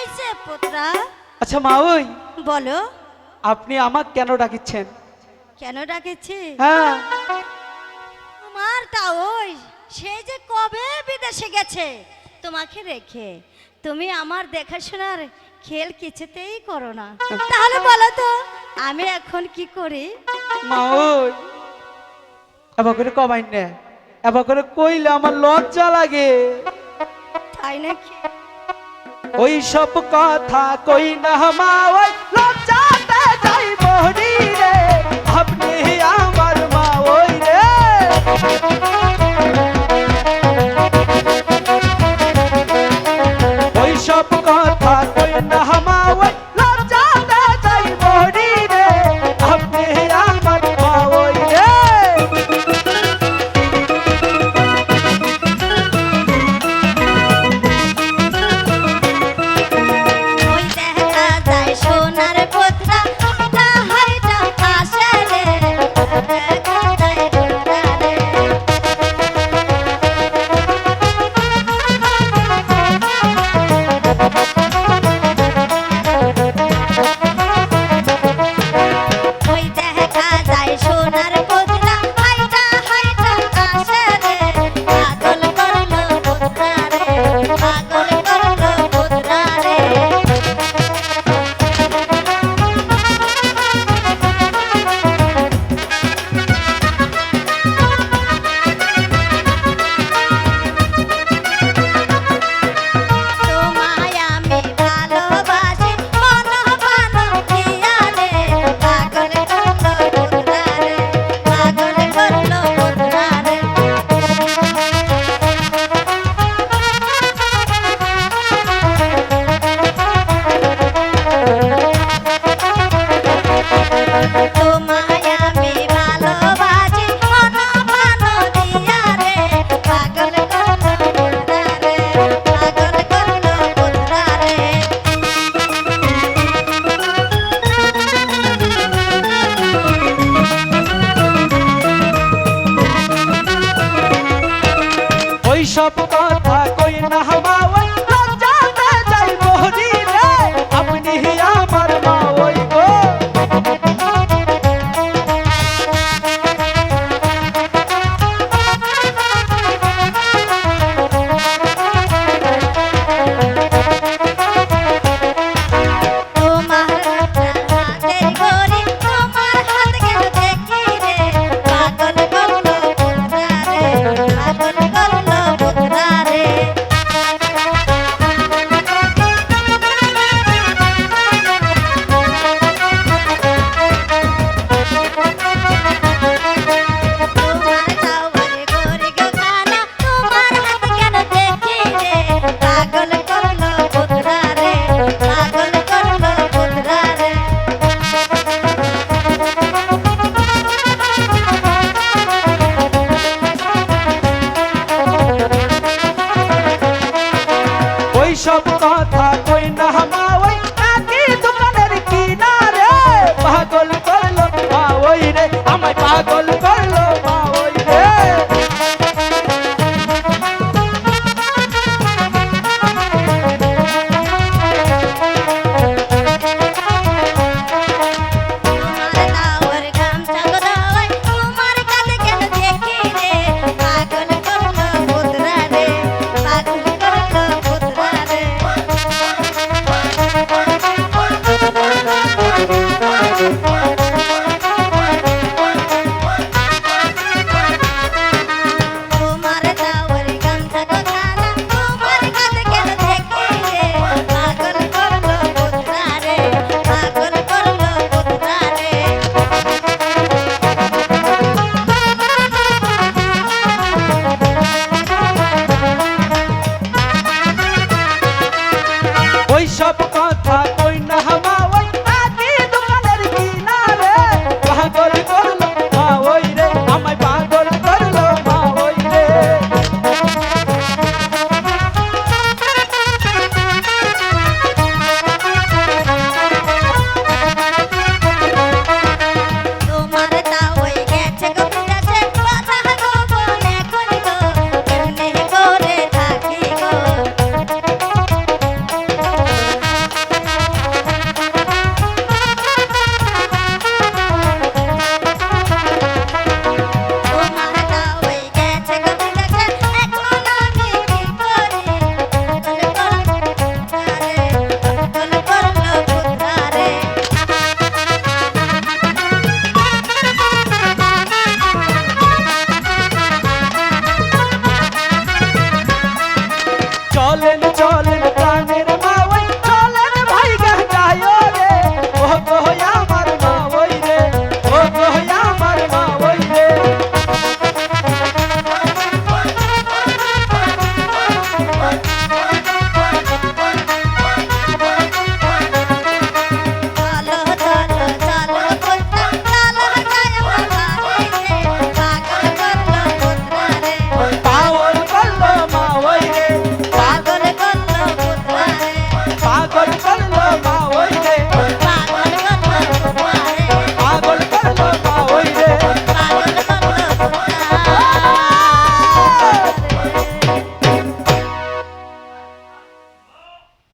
হয়েছে পুত্রা? আচ্ছা মা ওই। বলো। আপনি আমাকে কেন ডাকিচ্ছেন? কেন ডাকিছি? হ্যাঁ। তোমার তা ওই সে যে কবে বিদেশে গেছে তোমাকে রেখে। তুমি আমার দেখাশোনার খেল কিছুতেই করো না। তাহলে বলো তো আমি এখন কি করি? মা ওই। এবার করে কবাই না। এবার করে কইলে আমার লজ্জা লাগে। তাই নাকি? ওই সব কথা কই না মা ওই সব কথা কই না হব